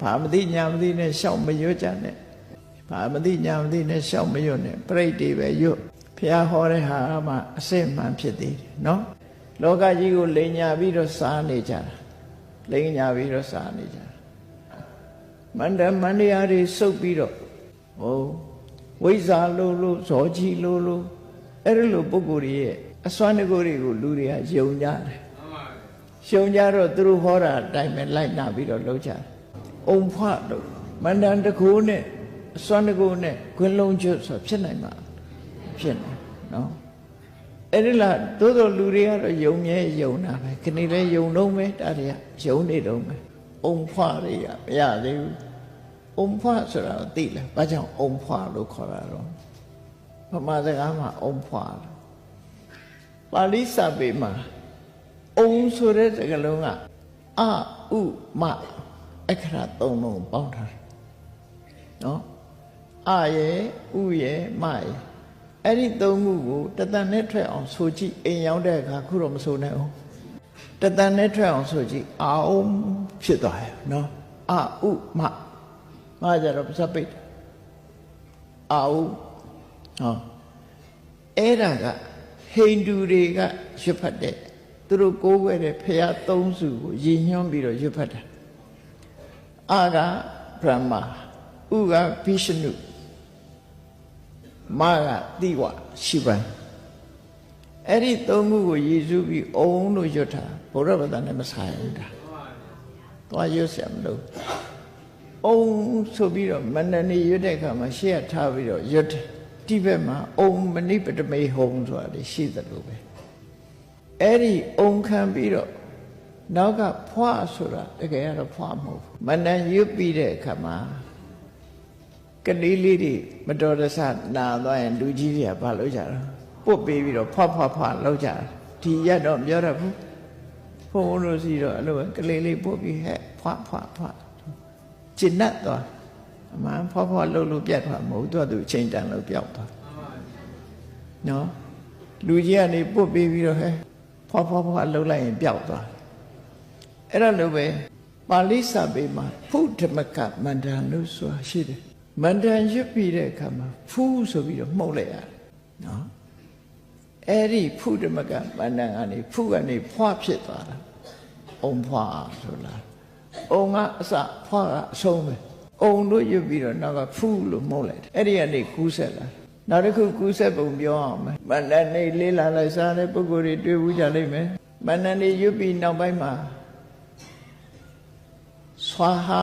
ဘာမသိညာမသိနဲ့ရှောက်မရွတ်ကြနဲ့ဘာမသိညာမသိနဲ့ရှောက်မရွတ်နဲ့ပြိတ္တိပဲရွတ်ဘုရားဟောတဲ့ဟာမှအစစ်မှန်ဖြစ်သေးတယ်နော်လောကကြီးကိုလိန်ညာပြီးတော့စားနေကြတာလိန်ညာပြီးတော့စားနေကြတာမန္တမန္တရားတွေစုပ်ပြီးတော့ဟိုဝိဇ္ဇာလို့လို့ဇောကြီးလို့လို့အဲ့ဒီလိုပုဂ္ဂိုလ်တွေရဲ့အစွမ်းတကူတွေကိုလူတွေကယုံကြတယ်ယုံကြတော့သူတို့ဟောတာအတိုင်းပဲလိုက်နာပြီးတော့လုပ်ကြတယ် အုံဖွလို့မန္တန်တကူနဲ့အစွမ်းတကူနဲ့ခွင်းလုံးကျွတ်ဆိုဖြစ်နိုင်မှာဖြစ်နေနော်အဲ့ဒီလားသို့တော်လူတွေကတော့ယုံမြဲယုံတာပဲခဏလေးယုံတော့မယ်ဒါတွေကယုံနေတော့မယ်အုံဖွတွေကမရသေးဘူးအုံဖွဆိုတာကိုသိလားဘာကြောင့်အုံဖွလို့ခေါ်တာတော့ဗမာစကားမှာအုံဖွလားပါဠိစာပေမှာအုံဆိုတဲ့စကားလုံးကအဥမ အခရာသုံးလုံးပေါင်းထားတယ်နော်အရဲ့ဥရဲ့မရဲ့အဲ့ဒီသုံးခုကိုတသန်နဲ့ထွက်အောင်ဆိုကြည့်အိမ်ရောက်တဲ့အခါခုတော့မဆိုနိုင်အောင်တသန်နဲ့ထွက်အောင်ဆိုကြည့်အာအုံဖြစ်သွားရဲ့နော်အဥမငါကြတော့ပစပိတ်အာဥဟောအဲ့ဒါကဟိန္ဒူတွေကရွတ်ဖတ်တဲ့သူတို့ကိုးကွယ်တဲ့ဖရာသုံးစုကိုရည်ညွှန်းပြီးတော့ရွတ်ဖတ်တာ အာကဗြဟ္မာဥကဗိရှနုမကတိဝရှိပန်အဲ့ဒီသုံးခုကိုယေရှုပြီးအုံလို့ရွတ်တာဘုရားဗဒနဲ့မဆိုင်ဘူးဒါသွားရွတ်ဆရာမလို့အုံဆိုပြီးတော့မန္တနေရွတ်တဲ့အခါမှာရှေ့ကထားပြီးတော့ရွတ်တယ်တိဘက်မှာအုံမနိပတမေဟုံဆိုတာရှိသလိုပဲအဲ့ဒီအုံခံပြီးတော့ နောက်ကဖွာဆိုတာတကယ်ကတော့ဖွာမဟုတ်ဘူးမန္တန်ရွတ်ပြီးတဲ့အခါမှာကလေးလေးတွေမတော်တဆနာသွားရင်လူကြီးတွေကဘာလုပ်ကြတော့ပုတ်ပေးပြီးတော့ဖွာဖွာဖွာလုပ်ကြတာဒီရက်တော့ပြောရဘူးဘုန်းဘုန်းတို့စီတော့အဲ့လိုပဲကလေးလေးပုတ်ပြီးဟဲ့ဖွာဖွာဖွာကျင့်တတ်သွားအမှန်ဖွာဖွာလှုပ်လို့ပြတ်သွားမဟုတ်သူကသူအချိန်တန်လို့ပျောက်သွားနော်လူကြီးကနေပုတ်ပေးပြီးတော့ဟဲ့ဖွာဖွာဖွာလှုပ်လိုက်ရင်ပျောက်သွား အဲ့ဒါလိုပဲပါဠိစာပေမှာဖုဓမ္မကမန္တန်လို့ဆိုတာရှိတယ်မန္တန်ရွတ်ပြီးတဲ့အခါမှာဖူးဆိုပြီးတော့မှုတ်လိုက်ရတယ်နော်အဲ့ဒီဖုဓမ္မကမန္တန်ကနေဖုကနေဖွာဖြစ်သွားတာအုံဖွာဆိုလားအုံကအစဖွာကအဆုံးပဲအုံလို့ရွတ်ပြီးတော့နောက်ကဖူးလို့မှုတ်လိုက်တယ်အဲ့ဒီကနေကူးဆက်လာနောက်တစ်ခုကူးဆက်ပုံပြောအောင်မယ်မန္တန်နေလေးလာလိုက်စားတဲ့ပုဂ္ဂိုလ်တွေတွေ့ဘူးကြလိမ့်မယ်မန္တန်နေရွတ်ပြီးနောက်ပိုင်းမှာ Swaha